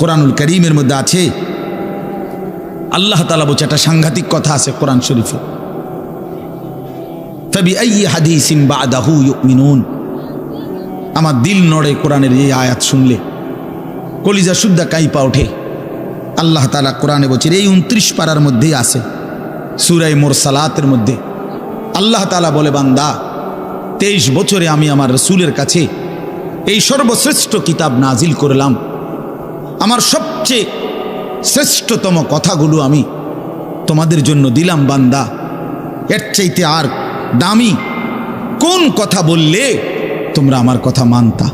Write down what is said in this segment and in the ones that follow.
কোরআনুল করিমের মধ্যে আছে। আল্লাহ তালা বলছে, একটা সাংঘাতিক কথা আছে কোরআন শরীফে। ফবি আই হাদিসিম বাদাহু ইউমিনুন। আমার দিল নড়ে কোরআনের এই আয়াত শুনলে। কলিজা শুদ্ধা কাইপা ওঠে। আল্লাহ তালা কোরআনে বলছে, এই উনত্রিশ পাড়ার মধ্যেই আছে। সুরাই মোর সালাতের মধ্যে। আল্লাহ তালা বলে, বান্দা, তেইশ বছরে আমি আমার রসুলের কাছে এই সর্বশ্রেষ্ঠ কিতাব নাজিল করলাম। আমার সবচেয়ে শ্রেষ্ঠতম কথাগুলো আমি তোমাদের জন্য দিলাম, বান্দা। এর চাইতে আর দামি কোন কথা বললে তোমরা আমার কথা মানতা?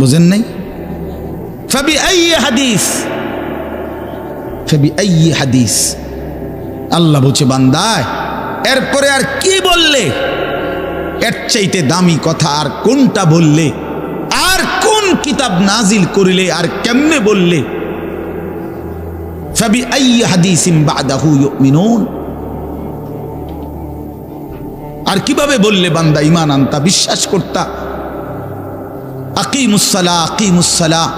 বুঝেন নাই? ফাবি হাদিস। ফাবি হাদিস। আল্লাহ বলছে বান্দায় এরপরে আর কি বললে? এর চাইতে দামি কথা আর কোনটা বললে কোন কিতাব নাজিল করিলে আর কেমনে বললে? আর কীভাবে বললে বান্দা ইমান আনতা? বিশ্বাস করতা। আকিমুসালা আকিমুসালা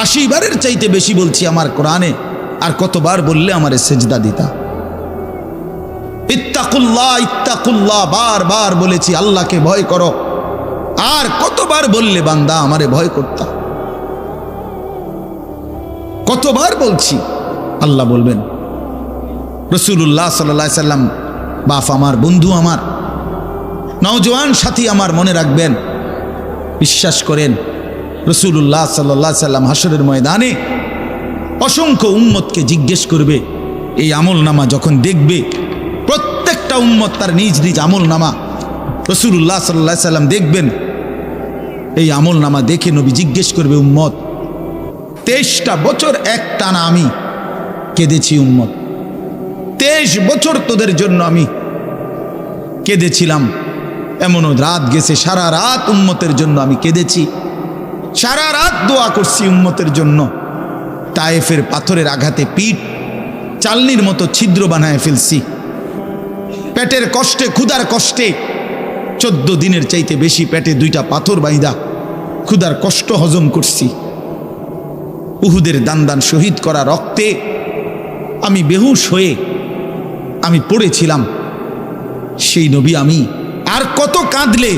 আশি বারের চাইতে বেশি বলছি আমার কোরআনে। আর কতবার বললে আমার সেজদা দিতা? ইত্তাকুল্লাহ ইত্তাকুল্লাহ বার বার বলেছি, আল্লাহকে ভয় করো। আর কতবার বললে বান্দা, আমারে ভয় করতা? কতবার বলছি? আল্লাহ বলবেন রসুল্লাহ সাল্লা সাল্লাম, বাপ আমার, বন্ধু আমার, নওজোয়ান সাথী আমার মনে রাখবেন, বিশ্বাস করেন রসুল্লাহ সাল্লা সাল্লাম হাসরের ময়দানে অসংখ্য উম্মতকে জিজ্ঞেস করবে, এই আমল নামা যখন দেখবে, প্রত্যেকটা উম্মত তার নিজ নিজ আমল নামা রসুল্লাহ সাল্লাহ সাল্লাম দেখবেন এই আমল নামা দেখে নবী জিজ্ঞেস করবে, উম্মত, তেইশটা বছর এক টানা আমি কেঁদেছি উম্মত? তেইশ বছর তোদের জন্য আমি কেঁদেছিলাম। এমনও রাত গেছে, সারা রাত উম্মতের জন্য আমি কেঁদেছি। সারা রাত দোয়া করছি উম্মতের জন্য। তায়েফের পাথরের আঘাতে পিঠ চালনির মতো ছিদ্র বানায় ফেলছি। পেটের কষ্টে, ক্ষুধার কষ্টে চোদ্দ দিনের চাইতে বেশি পেটে দুইটা পাথর বাইদা ক্ষুধার কষ্ট হজম করছি। উহুদের দান দান শহীদ করা রক্তে আমি বেহুশ হয়ে আমি পড়েছিলাম। সেই নবী আমি। আর কত কাঁদলে,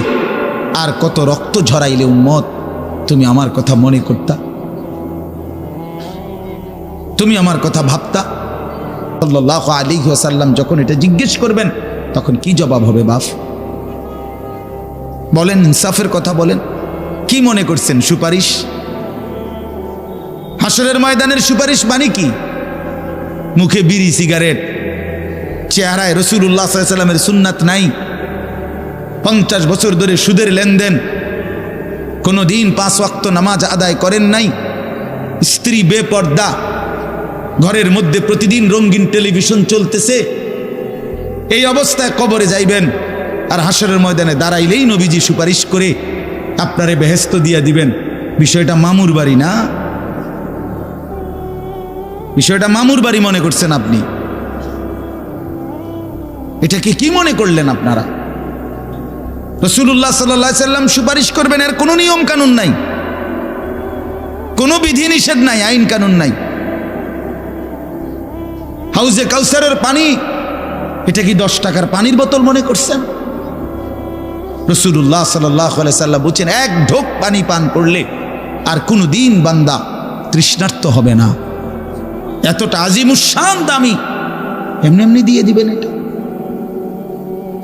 আর কত রক্ত ঝরাইলে উম্মত, তুমি আমার কথা মনে করতা? তুমি আমার কথা ভাবতা? সাল্লাহ আলী সাল্লাম যখন এটা জিজ্ঞেস করবেন, তখন কি জবাব হবে বাফ বলেন, ইনসাফের কথা বলেন। কি মনে করছেন, সুপারিশ? হাসরের ময়দানের সুপারিশ মানে কি? মুখে বিড়ি, সিগারেট, চেহারায় রসুল্লাহ সাল্লামের সুন্নাত নাই। পঞ্চাশ বছর ধরে সুদের লেনদেন। কোনো দিন পাঁচ ওয়াক্ত নামাজ আদায় করেন নাই। স্ত্রী বেপর্দা। ঘরের মধ্যে প্রতিদিন রঙিন টেলিভিশন চলতেছে। এই অবস্থায় কবরে যাইবেন আর হাসরের ময়দানে দাঁড়াইলেই নবীজি সুপারিশ করে আপনারে বেহেস্ত দিয়া দিবেন। বিষয়টা মামুর বাড়ি না? বিষয়টা মামুর বাড়ি মনে করছেন আপনি? এটাকে কি মনে করলেন আপনারা? রসুল্লাহ সাল্লা সাল্লাম সুপারিশ করবেন, এর কোনো নিয়ম কানুন নাই। কোনো বিধি নিষেধ নাই, আইন কানুন নাই। হাউজে কাউসারের পানি, এটা কি দশ টাকার পানির বোতল মনে করছেন? রসুল্লাহ সাল্লাহ সাল্লাম বলছেন, এক ঢোক পানি পান করলে আর কোনো দিন বান্দা তৃষ্ণার্ত হবে না। এতটা আজিমুসান দামি। এমনি এমনি দিয়ে দিবেন এটা।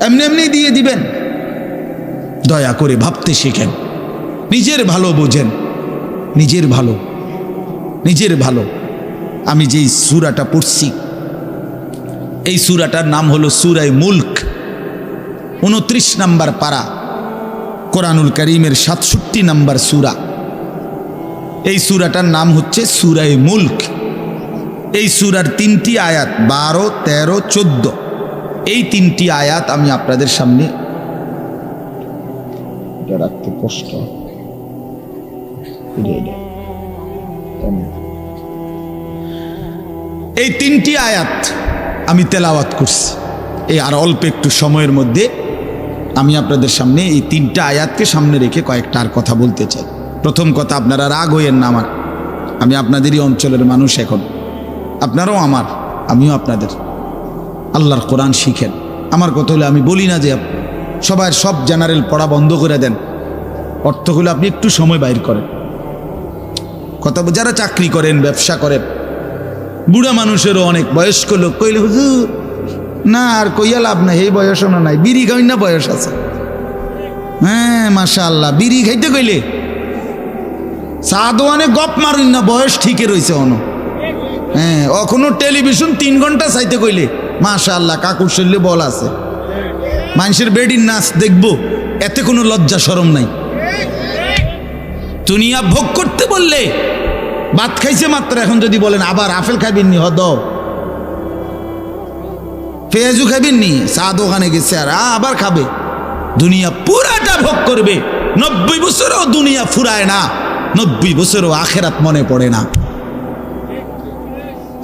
এমনি এমনি দিয়ে দিবেন। দয়া করে ভাবতে শেখেন। নিজের ভালো বোঝেন। নিজের ভালো। নিজের ভালো। আমি যেই সুরাটা পড়ছি, এই সুরাটার নাম হলো সুরাই মুল্ক। উনত্রিশ নাম্বার পারা। কোরআনুল করিমের সাতষট্টি নাম্বার সুরা। এই সুরাটার নাম হচ্ছে সুরাই মুল্ক। এই সুরার তিনটি আয়াত, বারো, তেরো, চোদ্দ। এই তিনটি আয়াত আমি আপনাদের সামনে এই তিনটি আয়াত আমি তেলাওয়াত করছি। এই আর অল্প একটু সময়ের মধ্যে আমি আপনাদের সামনে এই তিনটা আয়াতকে সামনে রেখে কয়েকটা আর কথা বলতে চাই। প্রথম কথা, আপনারা রাগ হইয়েন না আমার। আমি আপনাদেরই অঞ্চলের মানুষ এখন। আপনারাও আমার, আমিও আপনাদের। আল্লাহর কোরআন শিখেন। আমার কথা হলে আমি বলি না যে সবার সব জেনারেল পড়া বন্ধ করে দেন। অর্থগুলো আপনি একটু সময় বাইর করেন। কথা যারা চাকরি করেন, ব্যবসা করেন, বুড়া মানুষেরও অনেক বয়স্ক লোক কইলে, হুজুর না, আর কইয়া লাভ নাই, এই বয়সও না নাই। বিড়ি খাই না বয়স আছে। হ্যাঁ মাশা আল্লাহ বিড়ি খাইতে কইলে। চা গপ মারুন না, বয়স ঠিকই রয়েছে অন হ্যাঁ এখনও টেলিভিশন তিন ঘণ্টা চাইতে কইলে। মাশা আল্লাহ কাকুর শরীরে বল আছে। মানুষের বেডির নাচ দেখব, এতে কোনো লজ্জা সরম নাই। দুনিয়া ভোগ করতে বললে, ভাত খাইছে মাত্র, এখন যদি বলেন, আবার আপেল খাইবেন নি হদ পেঁয়াজু খাইবেন নি চা দোকানে গেছে আর আবার খাবে। দুনিয়া পুরাটা ভোগ করবে। নব্বই বছরও দুনিয়া ফুরায় না। নব্বই বছরও আখেরাত মনে পড়ে না।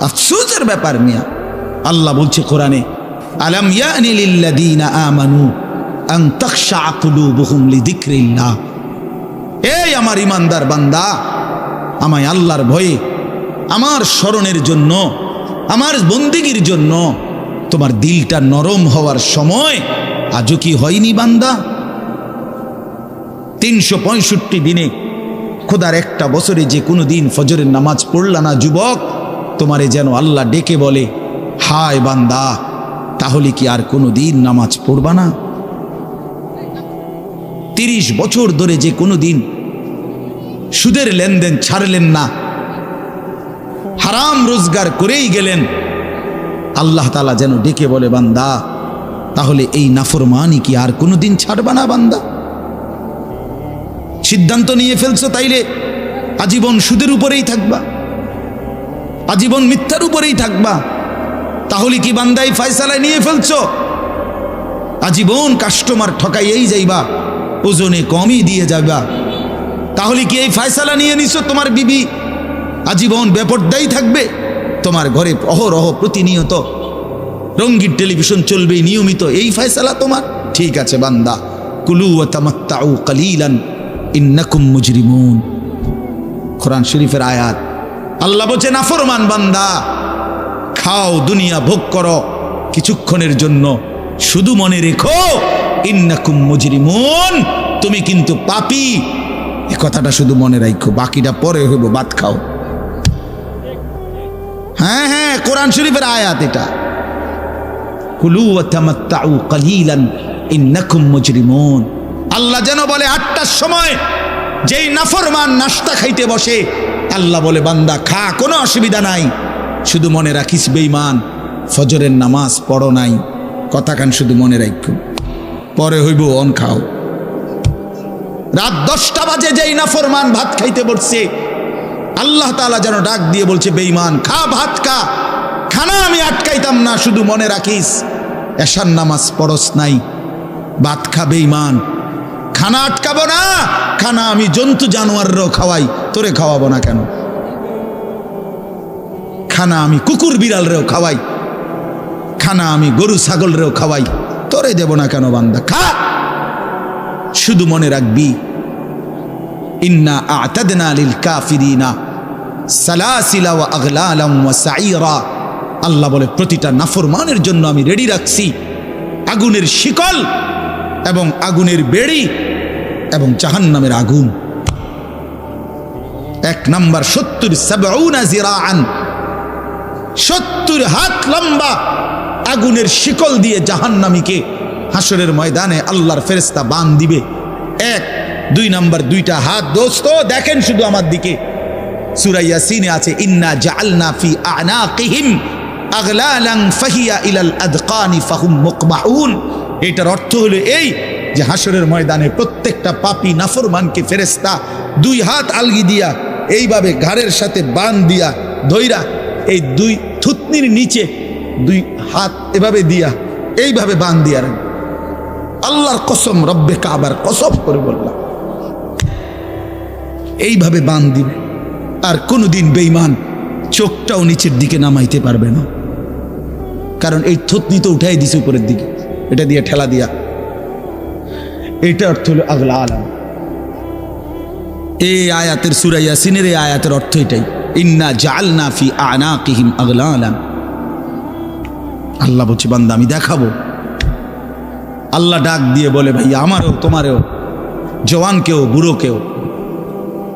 আফসোসের ব্যাপার মিয়া। আল্লাহ বলছে কোরআনে, আলাম ইয়ানি লিল্লাযীনা আমানু আন তাখশা কুলুবুহুম লিযিকরিল্লাহ। এই আমার ইমানদার বান্দা, আমায় আল্লাহর ভয়ে, আমার স্মরণের জন্য, আমার বন্দিগির জন্য তোমার দিলটা নরম হওয়ার সময় আজও কি হয়নি বান্দা? তিনশো পঁয়ষট্টি দিনে খোদার একটা বছরে যে কোনো দিন ফজরের নামাজ পড়লা না যুবক, তোমারে যেন আল্লাহ ডেকে বলে, হায় বান্দা, তাহলে কি আর কোনো দিন নামাজ পড়বা না? তিরিশ বছর ধরে যে কোনো দিন সুদের লেনদেন ছাড়লেন না, হারাম রোজগার করেই গেলেন আল্লাহ তালা যেন ডেকে বলে, বান্দা, তাহলে এই নাফরমানি কি আর কোনো দিন ছাড়বা না বান্দা? সিদ্ধান্ত নিয়ে ফেলছো তাইলে আজীবন সুদের উপরেই থাকবা। আজীবন মিথ্যার উপরেই থাকবা। তাহলে কি বান্দাই ফয়সালায় নিয়ে ফেলছো? আজীবন কাস্টমার ঠকাইয়েই যাইবা, ওজনে কমই দিয়ে যাবা তাহলে কি এই ফয়সালা নিয়ে নিছো তোমার বিবি? আজীবন বেপরদাই থাকবে। তোমার ঘরে অহরহ প্রতিনিয়ত রঙ্গিন টেলিভিশন চলবে নিয়মিত। এই ফয়সালা তোমার? ঠিক আছে বান্দা। কুলু তামাত্তাউ কালিলান, ইন্নাকুম মুজরিমুন। কোরআন শরীফের আয়াত। আল্লাহ বলছে নাফরমান বান্দা, খাও, দুনিয়া ভোগ করো কিছুক্ষণের জন্য। শুধু মনে রেখো, ইন্নাকুম মুজরিমুন, তুমি কিন্তু পাপী। এ কথাটা শুধু মনে রাখো বাকিটা পরে হইব ভাত খাও। হ্যাঁ হ্যাঁ কোরআন শরীফের আয়াত এটা। কুলু তামাত্তাউ কালিলান আল্লাহ যেন বলে আটটার সময় যেই নাফরমান নাস্তা খাইতে বসে, আল্লাহ বলে, বান্দা, খা, কোনো অসুবিধা নাই। শুধু মনে রাখিস, বেঈমান, ফজরের নামাজ পড়ো নাই। কথাখান শুধু মনে রাখো পরে হইব, অন খাও। রাত দশটা বাজে যেই নাফরমান ভাত খাইতে বসছে আল্লাহ তাআলা যেন ডাক দিয়ে বলছে বেইমান খা, ভাত খা। খানা আমি আটকাইতাম না, শুধু মনে রাখিস, এশার নামাজ পড়স নাই। ভাত খা, বেঈমান। খানা আটকাবো না, খানা আমি জন্তু জানোয়াররাও খাওয়াই, তোরে খাওয়াবো না কেন? খানা আমি কুকুর বিড়ালরেও খাওয়াই, খানা আমি গরু ছাগলরেও খাওয়াই, তোরে দেব না কেন বান্দা? খা। শুধু মনে রাখবি, ইন্না আতাদনা লিল কাফিরিনা। সালাসিলা সাইরা আল্লাহ বলে, প্রতিটা নাফরমানের জন্য আমি রেডি রাখছি। আগুনের শিকল এবং আগুনের বেড়ি এবং জাহান্নামের আগুন। এক নাম্বার, সত্তর জিরাআন। সত্তর হাত লম্বা আগুনের শিকল দিয়ে জাহান্নামীকে হাসরের ময়দানে আল্লাহর ফেরেস্তা বান দিবে। এক, দুই নাম্বার, দুইটা হাত, দোস্ত, দেখেন শুধু আমার দিকে। সুরাইয়া সিনে আছে, ইন্না জাআলনা ফি আনাকিহিম আগলালান ফাহিয়া ইলাল আদকানি ফাহুম মুকমাউন। এটার অর্থ হলো এই যে হাসরের ময়দানে প্রত্যেকটা পাপী, নাফরমানকে ফেরেস্তা দুই হাত আলগি দিয়া, এইভাবে ঘাড়ের সাথে বান দিয়া ধইরা এই দুই থুতনির নিচে দুই হাত এভাবে দিয়া এইভাবে বান দিয়া। আল্লাহর কসম, রব্বে কাবার কসম করে বললাম। এইভাবে বান দিবে। আর কোনোদিন বেইমান চোখটাও নিচের দিকে নামাইতে পারবে না। কারণ এই থুতনি তো উঠাই দিছে উপরের দিকে। এটা দিয়ে ঠেলা দিয়া। এটা অর্থ হলো আগলা আলাম। এই আয়াতের সুরাইয়া সিনের এই আয়াতের অর্থ এটাই। ইন্না জালনা ফি আগলা আলাম। আল্লাহ বলছে, বান্দা, আমি দেখাবো। আল্লাহ ডাক দিয়ে বলে ভাই আমারও, তোমারও, জওয়ানকেও, বুড়োকেও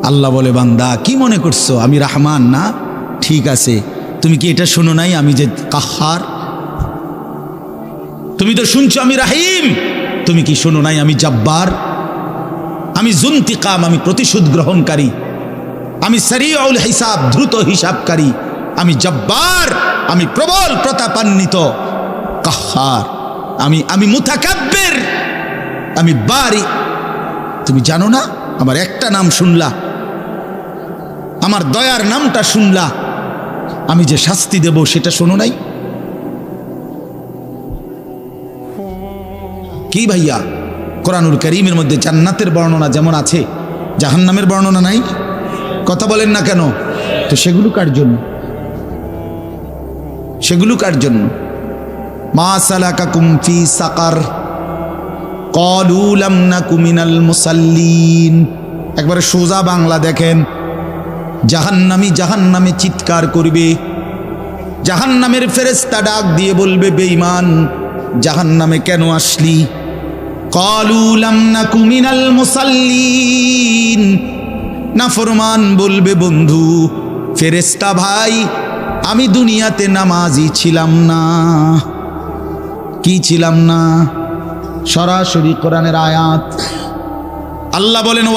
আল্লাহ বলে, বান্দা, কি মনে করছ? আমি রাহমান না? ঠিক আছে। তুমি কি এটা শোনো নাই? আমি যে কাহার? তুমি তো শুনছো আমি রাহিম। তুমি কি শোনো নাই? আমি জব্বার। আমি জুন্তিকাম, আমি প্রতিশোধ গ্রহণকারী। আমি সারিউল হিসাব, দ্রুত হিসাবকারী। আমি জব্বার, আমি প্রবল প্রতাপান্বিত। কাহার। আমি আমি মুথাকাব্যের আমি বারি। তুমি জানো না? আমার একটা নাম শুনলা। আমার দয়ার নামটা শুনলা। আমি যে শাস্তি দেব সেটা শোনো নাই? কি ভাইয়া? কোরআনুল করিমের মধ্যে জান্নাতের বর্ণনা যেমন আছে, জাহান্নামের বর্ণনা নাই? কথা বলেন না কেন? তো সেগুলো কার জন্য? সেগুলো কার জন্য? মা সালাকা কুমফি সাকার কলুলাম না কুমিনাল মুসাল্লিন। একবারে সোজা বাংলা দেখেন। জাহান্নামি জাহান্নামে চিৎকার করবে। জাহান্নামের ফেরেস্তা ডাক দিয়ে বলবে, বেঈমান, জাহান্নামে কেন আসলি? না কুমিনাল মুসাল্লিন। নাফরমান বলবে, বন্ধু ফেরেস্তা ভাই, আমি দুনিয়াতে নামাজি ছিলাম না। কি ছিলাম না? সরাসরি কোরআনের আয়াত। আল্লাহ বলেন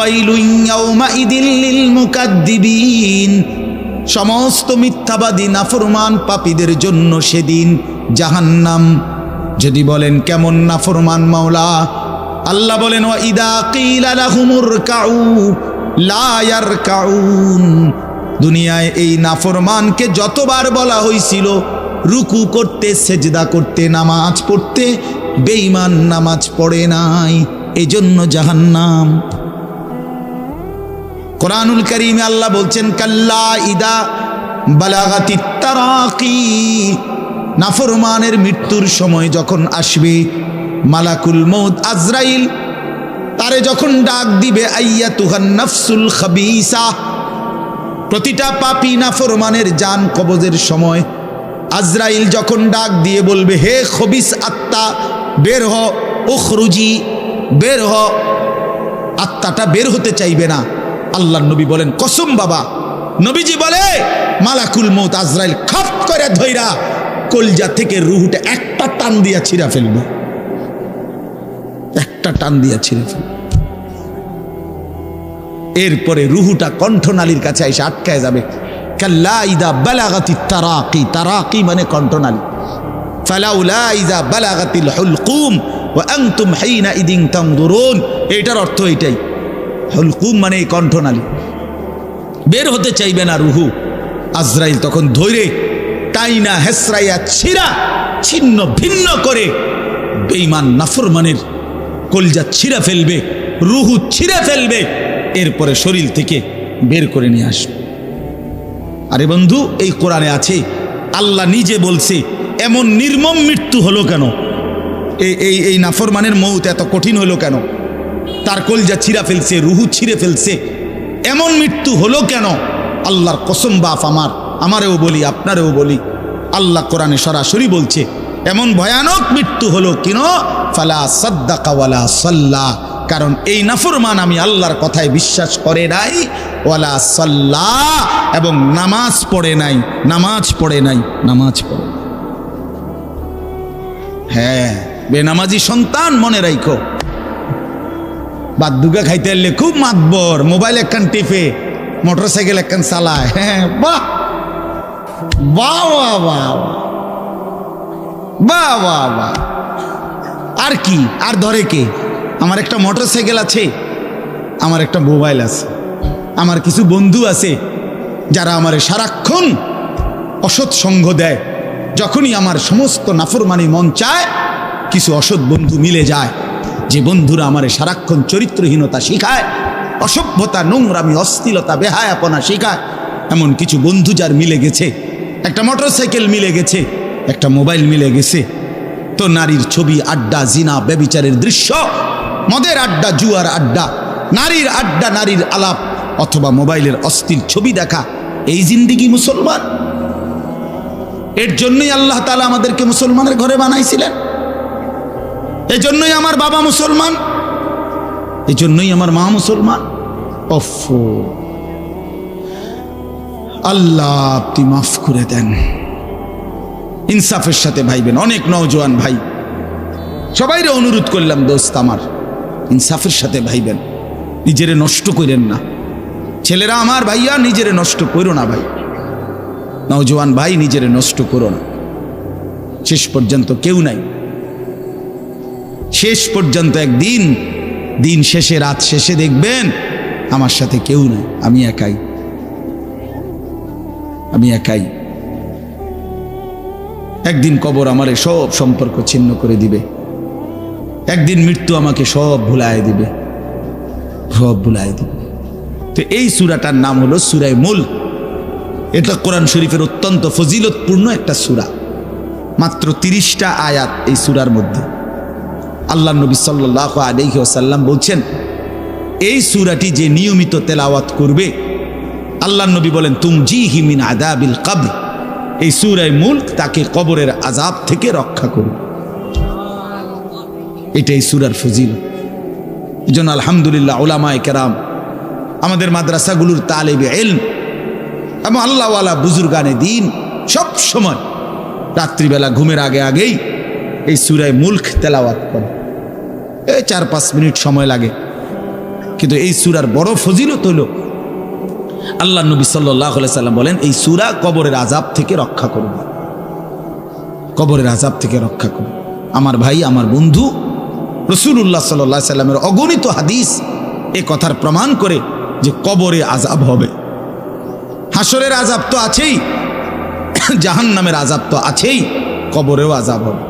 সমস্ত মিথ্যাবাদী, নাফরমান পাপীদের জন্য সেদিন জাহান্নাম। যদি বলেন, কেমন নাফরমান মাওলা? আল্লাহ বলেন কাউ, লা ইয়ারকাউন। দুনিয়ায় এই নাফরমানকে যতবার বলা হয়েছিল রুকু করতে, সেজদা করতে, নামাজ পড়তে, বেঈমান নামাজ পড়ে নাই। এজন্য জাহান্নাম। কোরআনুল করিমে আল্লাহ বলছেন, কাল্লা ইদা বালাগাতি তারাকি। নাফরমানের মৃত্যুর সময় যখন আসবে, মালাকুল মৌদ আজরাইল, তারে যখন ডাক দিবে আইয়া তুহান নফসুল খাবিসা। প্রতিটা পাপি নাফরমানের জান কবজের সময় আজরাইল যখন ডাক দিয়ে বলবে, হে খবিস আত্মা, বের হ, উখরুজি। বের হ। আত্মাটা বের হতে চাইবে না। আল্লাহ নবী বলেন, কসম বাবা। নবীজি বলে, মালাকুল মৌত আজরাইল, খপ করে ধইরা কলজা থেকে রুহুটা একটা টান দিয়া ছিঁড়া ফেলবে। একটা টান দিয়া ছিঁড়ে ফেলবে। এরপরে রুহুটা কণ্ঠনালীর কাছে এসে আটকায় যাবে। তারাকি তারাকি মানে কণ্ঠনালী। ফালাউলা ইদা বালাগাতিল হুলকুম আনতুম হাইনা ইদিন তানদুরুন এটার অর্থ এটাই। হলকুম মানে এই কণ্ঠনালী। বের হতে চাইবে না রুহু। আজরাইল তখন ধৈরে টাইনা হেসরাইয়া ছিঁড়া, ছিন্ন ভিন্ন করে বেইমান নাফরমানের কলজা ছিঁড়া ফেলবে, রুহু ছিঁড়ে ফেলবে, এরপরে শরীর থেকে বের করে নিয়ে আসবে। আরে বন্ধু, এই কোরআনে আছে, আল্লাহ নিজে বলছে, এমন নির্মম মৃত্যু হলো কেন? এই এই এই নাফরমানের মৌত এত কঠিন হলো কেন? তার কলজা ছিঁড়া ফেলছে, রুহু ছিঁড়ে ফেলছে। এমন মৃত্যু হলো কেন? আল্লাহর কসম বাফ আমার, আমারেও বলি, আপনারেও বলি। আল্লাহ কোরআনে সরাসরি বলছে, এমন ভয়ানক মৃত্যু হলো কেন? ফালা সাদ্দাকাওয়ালা সাল্লাহ কারণ এই নাফরমান আমি আল্লাহর কথায় বিশ্বাস করে নাই, ওয়ালা সাল্লাহ এবং নামাজ পড়ে নাই, নামাজ পড়ে নাই, নামাজ পড়ে হ্যাঁ। বেনামাজি সন্তান মনে রাখো বাদ দুগা খাইতে এলে খুব মাতবর, মোবাইল একখান টিপে মোটর সাইকেল একখান চালায়। হ্যাঁ বাহ! বাহ বাহ বাহ বাহ। বাহ আর কি? আর ধরে কে? আমার একটা মোটর সাইকেল আছে, আমার একটা মোবাইল আছে, আমার কিছু বন্ধু আছে, যারা আমার সারাক্ষণ অসৎ সঙ্গ দেয়, যখনই আমার সমস্ত নাফরমানি মন চায় কিছু অসৎ বন্ধু মিলে যায়। যে বন্ধুরা আমার সারাক্ষণ চরিত্রহীনতা শিখায়, অসভ্যতা, নোংরামি, অস্থিলতা, বেহায়াপনা শিখায়, এমন কিছু বন্ধু যার মিলে গেছে, একটা মোটরসাইকেল মিলে গেছে, একটা মোবাইল মিলে গেছে, তো নারীর ছবি, আড্ডা, জিনা, ব্যবিচারের দৃশ্য, মদের আড্ডা, জুয়ার আড্ডা, নারীর আড্ডা, নারীর আলাপ, অথবা মোবাইলের অস্থির ছবি দেখা, এই জিন্দিগি মুসলমান। এর জন্যই আল্লাহ তালা আমাদেরকে মুসলমানের ঘরে বানাইছিলেন। এই জন্যই আমার বাবা মুসলমান। এই জন্যই আমার মা মুসলমান। আল্লাহ, আপনি মাফ করে দেন। ইনসাফের সাথে ভাইবেন। অনেক নওজোয়ান ভাই। সবাইরে অনুরোধ করলাম, দোস্ত আমার, ইনসাফের সাথে ভাইবেন। নিজেরে নষ্ট করেন না। ছেলেরা আমার ভাইয়া, নিজেরে নষ্ট করো না ভাই। নওজোয়ান ভাই, নিজেরে নষ্ট করো না। শেষ পর্যন্ত কেউ নাই। শেষ পর্যন্ত একদিন, দিন শেষে, রাত শেষে দেখবেন আমার সাথে কেউ নাই। আমি একাই। আমি একাই। একদিন কবর আমারে সব সম্পর্ক ছিন্ন করে দিবে। একদিন মৃত্যু আমাকে সব ভুলায় দিবে। সব ভুলায় দিবে। তো এই সুরাটার নাম হলো সুরায় মূল। এটা কোরআন শরীফের অত্যন্ত ফজিলতপূর্ণ একটা সুরা। মাত্র তিরিশটা আয়াত এই সুরার মধ্যে। আল্লাহ নবী সাল্লাহ আলহি আসাল্লাম বলছেন, এই সুরাটি যে নিয়মিত তেলাওয়াত করবে আল্লাহ নবী বলেন তুম জি হিমিন আদাবিল কাবর এই সুরায় মুল্ক তাকে কবরের আজাব থেকে রক্ষা করবে। এটাই সুরার ফজিল এই জন্য আলহামদুলিল্লাহ ওলামায় কেরাম, আমাদের মাদ্রাসাগুলোর তালেবে এলম এবং আল্লাহওয়ালা বুজুর্গানে দিন সব সময় রাত্রিবেলা ঘুমের আগে আগেই এই সুরায় মুল্ক তেলাওয়াত করে। এই চার পাঁচ মিনিট সময় লাগে। কিন্তু এই সুরার বড় ফজিলত হলো, আল্লাহ নবী সাল্লাহ সাল্লাম বলেন, এই সুরা কবরের আজাব থেকে রক্ষা করবে কবরের আজাব থেকে রক্ষা করবে আমার ভাই, আমার বন্ধু রসুল্লাহ সাল্লাহ সাল্লামের অগণিত হাদিস এ কথার প্রমাণ করে যে কবরে আজাব হবে। হাসরের আজাব তো আছেই জাহান নামের আজাব তো আছেই, কবরেও আজাব হবে।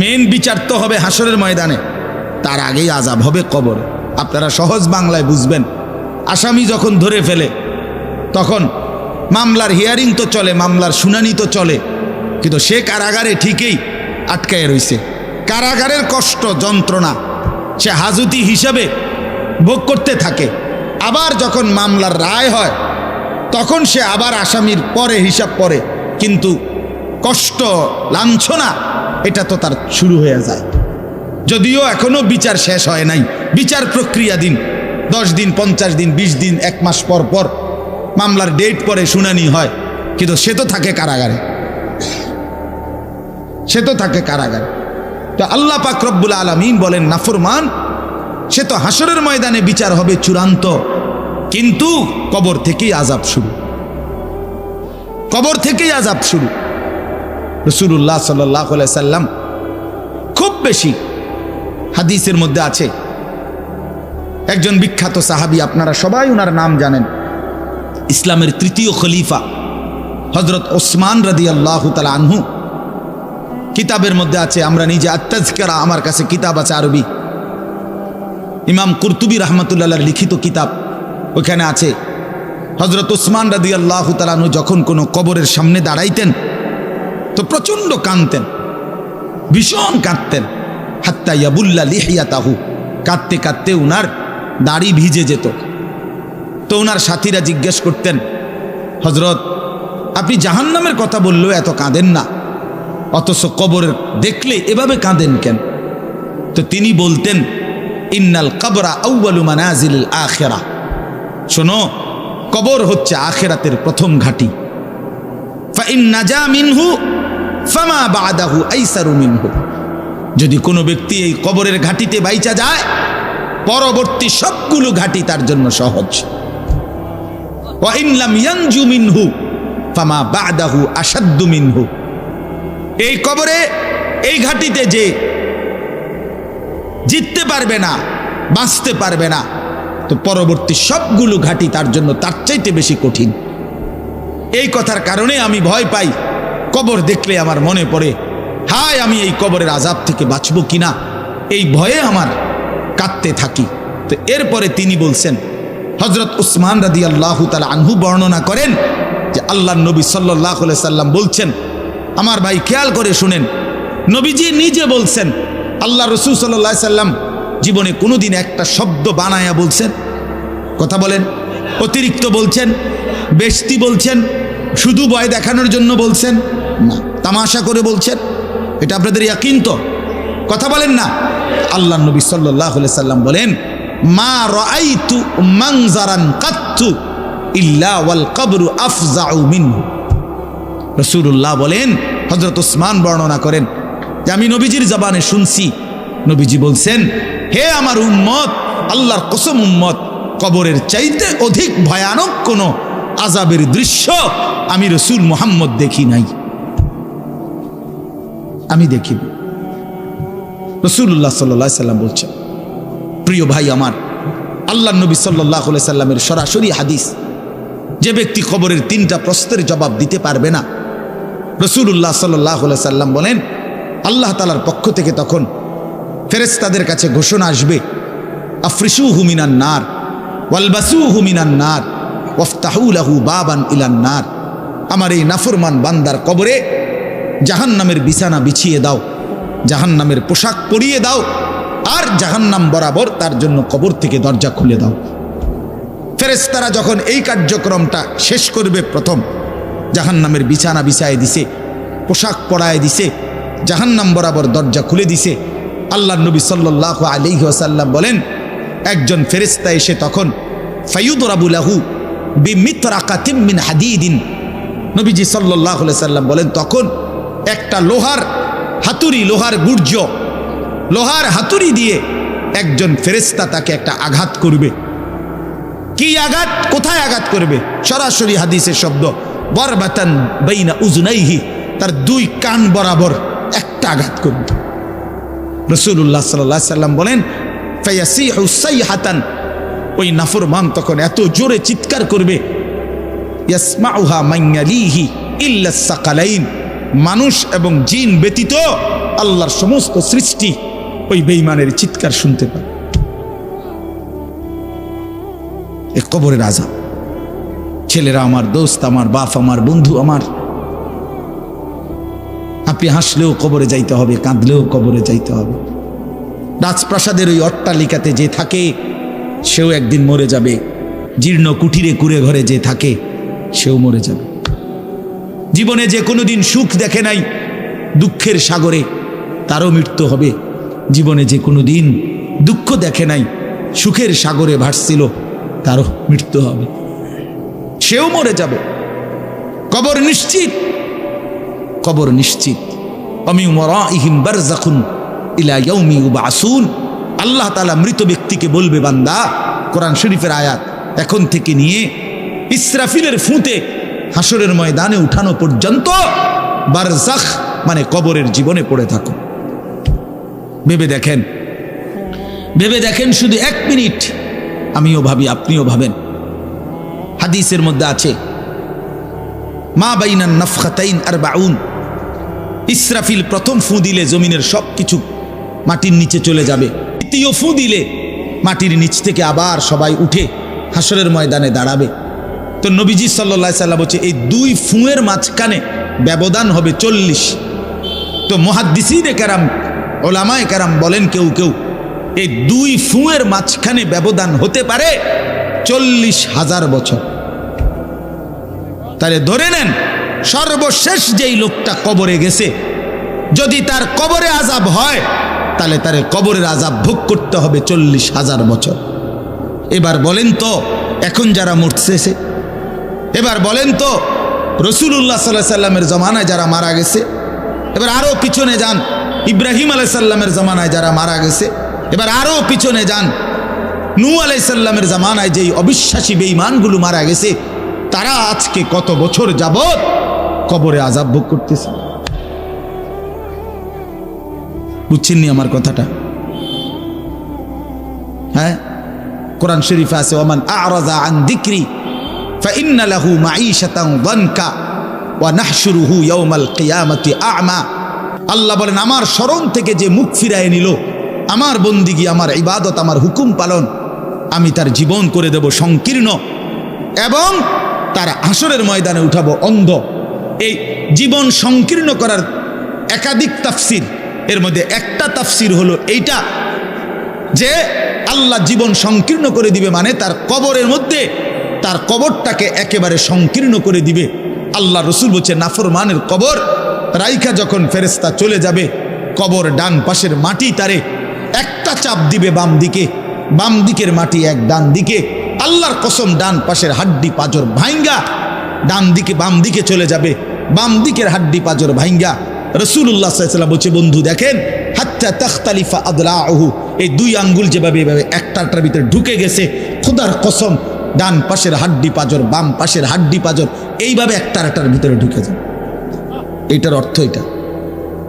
মেন বিচার তো হবে হাসরের ময়দানে। তার আগেই আজাব হবে কবরে। আপনারা সহজ বাংলায় বুঝবেন। আসামি যখন ধরে ফেলে, তখন মামলার হিয়ারিং তো চলে, মামলার শুনানি তো চলে, কিন্তু সে কারাগারে ঠিকই আটকায় রইছে। কারাগারের কষ্ট, যন্ত্রণা, সে হাজুতি হিসাবে ভোগ করতে থাকে। আবার যখন মামলার রায় হয়, তখন সে আবার আসামির পরে হিসাব পরে কিন্তু কষ্ট, লাঞ্ছনা, এটা তো তার শুরু হয়ে যায়। যদিও এখনও বিচার শেষ হয় নাই। বিচার প্রক্রিয়া দিন। দশ দিন, পঞ্চাশ দিন, বিশ দিন, এক মাস পর পর মামলার ডেট পরে শুনানি হয়। কিন্তু সে তো থাকে কারাগারে। সে তো থাকে কারাগারে। তো আল্লাহ পাক রব্বুল আলমিন বলেন নাফরমান সে তো হাসরের ময়দানে বিচার হবে চূড়ান্ত। কিন্তু কবর থেকেই আজাব শুরু। কবর থেকেই আজাব শুরু। রসুল্লাহ সাল্লাহ সাল্লাম খুব বেশি হাদিসের মধ্যে আছে। একজন বিখ্যাত সাহাবি, আপনারা সবাই ওনার নাম জানেন। ইসলামের তৃতীয় খলিফা হজরত ওসমান রাদি আল্লাহ তালা আনহু। কিতাবের মধ্যে আছে, আমরা নিজে আত্মাজকারা আমার কাছে কিতাব আছে আরবি। ইমাম কুরতুবি রহমতুল্লাহ লিখিত কিতাব, ওখানে আছে। হজরত ওসমান রাদি আল্লাহ তালানু যখন কোনো কবরের সামনে দাঁড়াইতেন, তো প্রচণ্ড কাঁদতেন, ভীষণ কাঁদতেন। হাত্তা ইয়াবুল্লা লিহিয়া তাহু কাঁদতে কাঁদতে উনার দাড়ি ভিজে যেত। তো ওনার সাথীরা জিজ্ঞেস করতেন হজরত আপনি জাহান্নামের কথা বললেও এত কাঁদেন না। অথচ কবরের দেখলে এভাবে কাঁদেন কেন? তো তিনি বলতেন, ইন্নাল কবরা আউ্বালু মানাজিল আখেরা। শোনো, কবর হচ্ছে আখেরাতের প্রথম ঘাটি। ফা নাজা মিনহু, ফামা বাদাহু আইসারু মিনহু। যদি কোনো ব্যক্তি এই কবরের ঘাটিতে বাইচা যায়, পরবর্তী সবগুলো ঘাটি তার জন্য সহজ। মিনহু, ফামা এই কবরে, এই ঘাটিতে যে জিততে পারবে না, বাঁচতে পারবে না, তো পরবর্তী সবগুলো ঘাটি তার জন্য তার চাইতে বেশি কঠিন। এই কথার কারণে আমি ভয় পাই, কবর দেখলে আমার মনে পড়ে হায়, আমি এই কবরের আজাব থেকে বাঁচব কিনা? এই ভয়ে আমার কাঁদতে থাকি। তো এরপরে তিনি বলছেন হজরত উসমান রাদি আল্লাহ তালা আনহু বর্ণনা করেন যে আল্লাহ নবী সাল্লাহ সাল্লাম বলছেন, আমার ভাই খেয়াল করে শুনেন, নবীজি নিজে বলছেন আল্লাহ রসুল সাল্লাহ সাল্লাম জীবনে কোনোদিন একটা শব্দ বানায়া বলছেন, কথা বলেন, অতিরিক্ত বলছেন, বেশতি বলছেন, শুধু ভয় দেখানোর জন্য বলছেন, না, তামাশা করে বলছেন। এটা আপনাদের ইয়াকিন তো। কথা বলেন না। আল্লাহ নবী সাল্লাহ সাল্লাম বলেন, মা রাআইতু মানজারান কাত্তু ইল্লা ওয়াল কবরু আফজাউ মিনহু। রসুল্লাহ বলেন হজরত ওসমান বর্ণনা করেন যে, আমি নবীজির জবানে শুনছি। নবীজি বলছেন, হে আমার উম্মত, আল্লাহর কসম উম্মত, কবরের চাইতে অধিক ভয়ানক কোনো আজাবের দৃশ্য আমি রসুল মোহাম্মদ দেখি নাই। আমি দেখিনি রসুল্লাহ সাল্লাহ সাল্লাম বলছেন, প্রিয় ভাই আমার, আল্লাহ নবী সাল্লাহ সাল্লামের সরাসরি হাদিস, যে ব্যক্তি খবরের তিনটা প্রশ্নের জবাব দিতে পারবে না। রসুল্লাহ সাল্লাহ সাল্লাম বলেন, আল্লাহ তালার পক্ষ থেকে তখন ফেরেস্তাদের কাছে ঘোষণা আসবে আফ্রিসু হুমিনান নার ওয়ালবাসু হুমিনান নার ওফতাহুলাহু বাবান ইলান নার। আমার এই নাফরমান বান্দার কবরে জাহান নামের বিছানা বিছিয়ে দাও। জাহান নামের পোশাক পরিয়ে দাও। আর জাহান্নাম বরাবর তার জন্য কবর থেকে দরজা খুলে দাও। ফেরেস্তারা যখন এই কার্যক্রমটা শেষ করবে প্রথম, জাহান্নামের বিছানা বিছায় দিছে, পোশাক পরায় দিছে, জাহান্নাম বরাবর দরজা খুলে দিছে। আল্লাহ নবী সাল্লাহ আলিহি আসাল্লাম বলেন, একজন ফেরেস্তা এসে তখন ফাইউদরাবুলাহু বিমিত্রাকাতিমিন হাদিদিন। নবীজি সাল্লাহ সাল্লাম বলেন, তখন একটা লোহার হাতুড়ি, লোহার গুর্জ। লোহার হাতুড়ি দিয়ে একজন ফেরেস্তা তাকে একটা আঘাত করবে। কি আঘাত? কোথায় আঘাত করবে? সরাসরি হাদিসের শব্দ। বরবাতান বাইনা উজনাইহি, তার দুই কান বরাবর একটা আঘাত করবে। রসুল্লাহ সাল্লাহ সাল্লাম বলেন ফাইয়াসি হুসাই হাতান ওই নাফরমান তখন এত জোরে চিৎকার করবে, ইয়াসমাউহা মাইয়ালিহি ইল্লা সাকালাইন। মানুষ এবং জিন ব্যতীত আল্লাহর সমস্ত সৃষ্টি ওই বেইমানের চিৎকার শুনতে পায়। এ কবরের আজাব। ছেলেরা আমার দোস্ত, আমার বাপ, আমার বন্ধু, আমার। আপনি হাসলেও কবরে যাইতে হবে, কাঁদলেও কবরে যাইতে হবে। রাজপ্রাসাদের ওই অট্টালিকাতে যে থাকে, সেও একদিন মরে যাবে। জীর্ণ কুটিরে কুড়ে ঘরে যে থাকে, সেও মরে যাবে। জীবনে যে কোনো দিন সুখ দেখে নাই, দুঃখের সাগরে তারও মৃত্যু হবে। জীবনে যে কোনো দিন দুঃখ দেখে নাই, সুখের সাগরে ভাসছিল, তারও মৃত্যু হবে। সেও মরে যাবে। কবর নিশ্চিত। কবর নিশ্চিত। আমি ইহিম বারজাখুন ইলা ইউবাসুন। আল্লাহ তালা মৃত ব্যক্তিকে বলবে, বান্দা, কোরআন শরীফের আয়াত এখন থেকে নিয়ে ইসরাফিলের ফুঁতে হাসরের ময়দানে উঠানো পর্যন্ত বারজাখ মানে কবরের জীবনে পড়ে থাকো। ভেবে দেখেন ভেবে দেখেন শুধু এক মিনিট, আমিও ভাবি, আপনিও ভাবেন। হাদিসের মধ্যে আছে, মা বাইনান নফখাতাইন আর বাউন ইসরাফিল প্রথম ফু দিলে জমিনের সব কিছু মাটির নিচে চলে যাবে। দ্বিতীয় ফু দিলে মাটির নিচ থেকে আবার সবাই উঠে হাসরের ময়দানে দাঁড়াবে। তো নবীজি সাল্লা সাল্লাম বলছে, এই দুই ফুঁয়ের মাঝখানে ব্যবধান হবে চল্লিশ। তো মহাদ্দিসিনে কেরাম, ওলামায় কেরাম বলেন কেউ কেউ, এই দুই ফুঁয়ের মাঝখানে ব্যবধান হতে পারে চল্লিশ হাজার বছর। তাহলে ধরে নেন, সর্বশেষ যেই লোকটা কবরে গেছে, যদি তার কবরে আজাব হয়, তাহলে তার কবরের আজাব ভোগ করতে হবে চল্লিশ হাজার বছর। এবার বলেন তো, এখন যারা মরতেছে এবার বলেন তো রসুল্লাহ সাল্লাহ সাল্লামের জমানায় যারা মারা গেছে, এবার আরও পিছনে যান, ইব্রাহিম আলাইসাল্লামের জমানায় যারা মারা গেছে, এবার আরও পিছনে যান নু আলাইসাল্লামের জামানায় যেই অবিশ্বাসী বেঈমানগুলো মারা গেছে, তারা আজকে কত বছর যাবৎ কবরে আজাব ভোগ করতেছে? বুঝছেননি আমার কথাটা? হ্যাঁ? কোরআন শরীফে আছে, ওমান আরাজা আন দিক্রি ফাইন্নালাহু মাঈশাতাং দনকা ওয়া নাহশুরুহু ইয়াউমাল কিয়ামতি আ'মা আল্লাহ বলেন, আমার স্মরণ থেকে যে মুখ ফিরায় নিল, আমার বন্দিগি, আমার ইবাদত, আমার হুকুম পালন, আমি তার জীবন করে দেব সংকীর্ণ এবং তার আসরের ময়দানে উঠাবো অন্ধ। এই জীবন সংকীর্ণ করার একাধিক তাফসির, এর মধ্যে একটা তাফসির হলো এইটা যে আল্লাহ জীবন সংকীর্ণ করে দিবে মানে তার কবরের মধ্যে তার কবরটাকে একেবারে সংকীর্ণ করে দিবে। আল্লাহ রসুল বলছে, নাফরমানের কবর। রাইখা যখন ফেরেস্তা চলে যাবে, কবর ডান পাশের মাটি তারে একটা চাপ দিবে বাম দিকে। বাম দিকের মাটি এক ডান দিকে। আল্লাহর কসম ডান পাশের হাড্ডি পাজর ভাইঙ্গা। ডান দিকে বাম দিকে চলে যাবে, বাম দিকের হাড্ডি পাজর ভাইঙ্গা। রসুল্লাহ সাল্লাম বলছে, বন্ধু, দেখেন, হাত্তা তখতালিফা আদলাহু এই দুই আঙ্গুল যেভাবে এভাবে একটাটার ভিতরে ঢুকে গেছে, খুদার কসম ডান পাশের হাড্ডি পাজর, বাম পাশের হাড্ডি পাজর, এইভাবে একটার একটার ভিতরে ঢুকে যায়। এটার অর্থ এটা।